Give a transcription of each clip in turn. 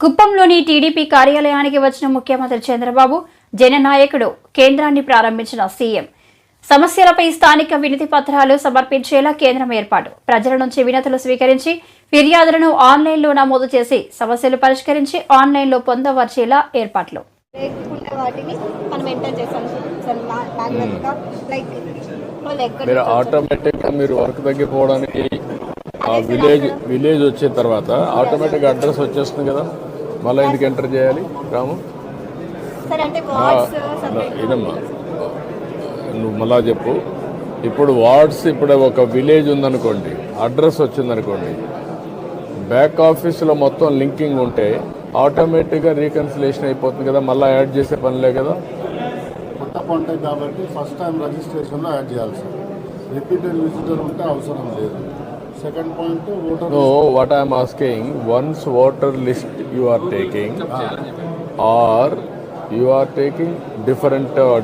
కుప్పంలోని TDP కార్యాలయానికి వచ్చిన ముఖ్యమంత్రి చంద్రబాబు జననాయకుడు కేంద్రాన్ని ప్రారంభించిన సీఎం. సమస్యలపై స్థానిక వినతి పత్రాలు సమర్పించేలా కేంద్రం ఏర్పాటు. ప్రజల నుంచి వినతులు స్వీకరించి ఫిర్యాదులను ఆన్లైన్లో నమోదు చేసి సమస్యలు పరిష్కరించి ఆన్లైన్లో పొందవచ్చేలా ఏర్పాట్లు. లేకుంటే వాటిని మనం ఎంటర్ చేస్తాం. సార్ మ్యాగ్నెట్గా లైక్ వాళ్ళు ఎక్కడ మీరు ఆటోమేటిక్గా మీరు వర్క్ తగ్గిపోవడానికి ఆ విలేజ్ విలేజ్ వచ్చిన తర్వాత ఆటోమేటిక్గా అడ్రస్ వచ్చేస్తుంది కదా? మళ్ళీ ఎందుకు ఎంటర్ చేయాలి. రాము? ఇదమ్మా. నువ్వు మళ్ళా చెప్పు. ఇప్పుడు వార్డ్స్ ఇప్పుడు ఒక విలేజ్ ఉందనుకోండి అడ్రస్ వచ్చిందనుకోండి బ్యాక్ ఆఫీస్లో మొత్తం లింకింగ్ ఉంటే ఆటోమేటిక్గా రీకన్సిలేషన్ అయిపోతుంది కదా మళ్ళీ యాడ్ చేసే పనిలే కదా? కొత్త కాంటాక్ట్ కాబట్టి ఫస్ట్ టైం రిజిస్ట్రేషన్లో యాడ్ చేయాలి సార్. రిపీటెడ్ విజిటర్ ఉంటే అవసరం లేదు. Second point voter No, what I am asking, once voter are you are taking, or you are taking uh,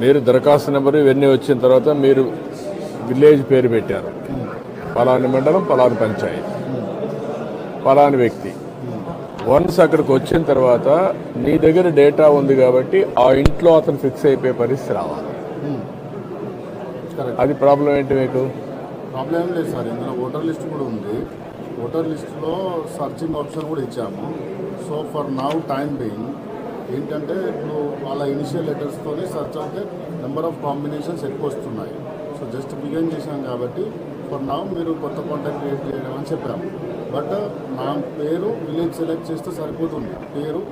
మీరు దరఖాస్తు నెంబర్ ఇవన్నీ వచ్చిన తర్వాత మీరు విలేజ్ పేరు పెట్టారు. పలాని మండలం పలాని పంచాయతీ. పలాని వ్యక్తి. వన్స్ అక్కడికి వచ్చిన తర్వాత నీ దగ్గర డేటా ఉంది కాబట్టి ఆ ఇంట్లో అతను ఫిక్స్ అయిపోయే పరిస్థితి రావాలి. అది ప్రాబ్లం ఏంటి మీకు? ప్రాబ్లం ఏం లేదు సార్. ఇందులో ఓటర్ లిస్ట్ కూడా ఉంది. ఓటర్ లిస్ట్లో సర్చింగ్ ఆప్షన్ కూడా ఇచ్చాము. So for now time being ఏంటంటే ఇప్పుడు వాళ్ళ ఇనిషియల్ లెటర్స్తోనే సర్చ్ అయితే నెంబర్ ఆఫ్ కాంబినేషన్స్ ఎక్కువ వస్తున్నాయి. సో జస్ట్ బిగిన్ చేశాం కాబట్టి ఫర్ నౌ మీరు కొత్త కాంటాక్ట్ క్రియేట్ చేయడం అని చెప్పాము. బట్ నా పేరు విలేజ్ సెలెక్ట్ చేస్తే సరిపోతుంది. పేరు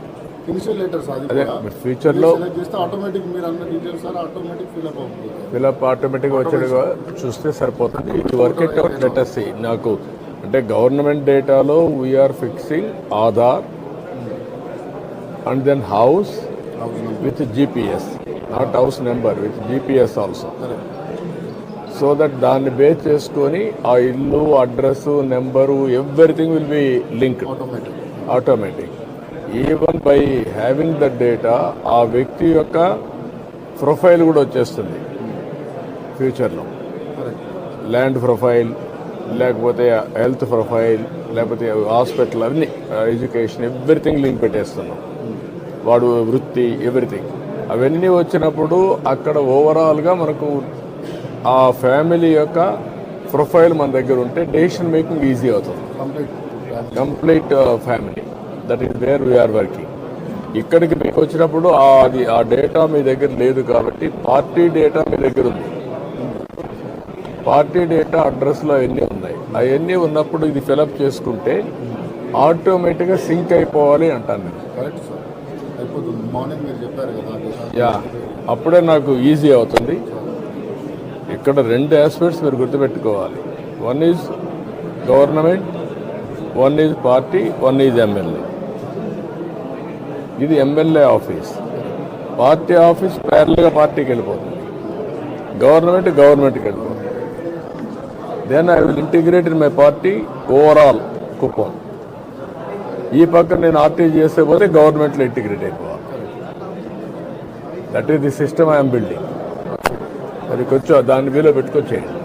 ఇనిషియల్ లెటర్స్ అది అదే, కూడా. మరి future లో- సెలెక్ట్ చేస్తే ఆటోమేటిక్ మీరు అన్న details sir automatic fill up అవుతుంది. ఫిలప్ ఆటోమేటిక్గా వచ్చేట్టుగా చూస్తే సరిపోతుంది. ఇది వర్క్ ఇట్ అవుట్ లెటర్స్ నాకు అంటే గవర్నమెంట్ డేటాలో we are fixing Aadhaar and then house with GPS not house number with GPS also so that దాన్ని బేస్ చేసుకొని ఆ ఇల్లు address number everything will be automatic automatic even by having the data ఆ వ్యక్తి యొక్క profile కూడా వచ్చేస్తుంది. ఫ్యూచర్లో ల్యాండ్ ప్రొఫైల్ లేకపోతే హెల్త్ ప్రొఫైల్ లేకపోతే హాస్పిటల్ అన్ని ఎడ్యుకేషన్ ఎవ్రీథింగ్ లింక్ పెట్టేస్తున్నాం. వాడు వృత్తి ఎవ్రీథింగ్ అవన్నీ వచ్చినప్పుడు అక్కడ ఓవరాల్గా మనకు ఆ ఫ్యామిలీ యొక్క ప్రొఫైల్ మన దగ్గర ఉంటే డెసిషన్ మేకింగ్ ఈజీ అవుతుంది. Complete family that is where we are working ఇక్కడికి మీకు వచ్చినప్పుడు అది ఆ డేటా మీ దగ్గర లేదు కాబట్టి పార్టీ డేటా మీ దగ్గర ఉంది. పార్టీ డేటా అడ్రస్లో అవన్నీ ఉన్నాయి. అవన్నీ ఉన్నప్పుడు ఇది ఫిలప్ చేసుకుంటే ఆటోమేటిక్గా సింక్ అయిపోవాలి అంటాను నేను. యా అప్పుడే నాకు ఈజీ అవుతుంది. ఇక్కడ రెండు ఆస్పెక్ట్స్ మీరు గుర్తుపెట్టుకోవాలి. One is government one is party one is MLA ఇది ఎమ్మెల్యే ఆఫీస్ పార్టీ ఆఫీస్ ప్యారల్గా పార్టీకి వెళ్ళిపోతుంది. గవర్నమెంట్ గవర్నమెంట్కి వెళ్ళిపోతుంది. Then I will integrate in my party overall Kuppam ఈ పక్కన నేను ఆర్టీజీఎస్ పోతే గవర్నమెంట్లో ఇంటిగ్రేట్ అయిపోవాలి. That is the system I'm building మరి కొంచెం దాని వీలో పెట్టుకొచ్చేయండి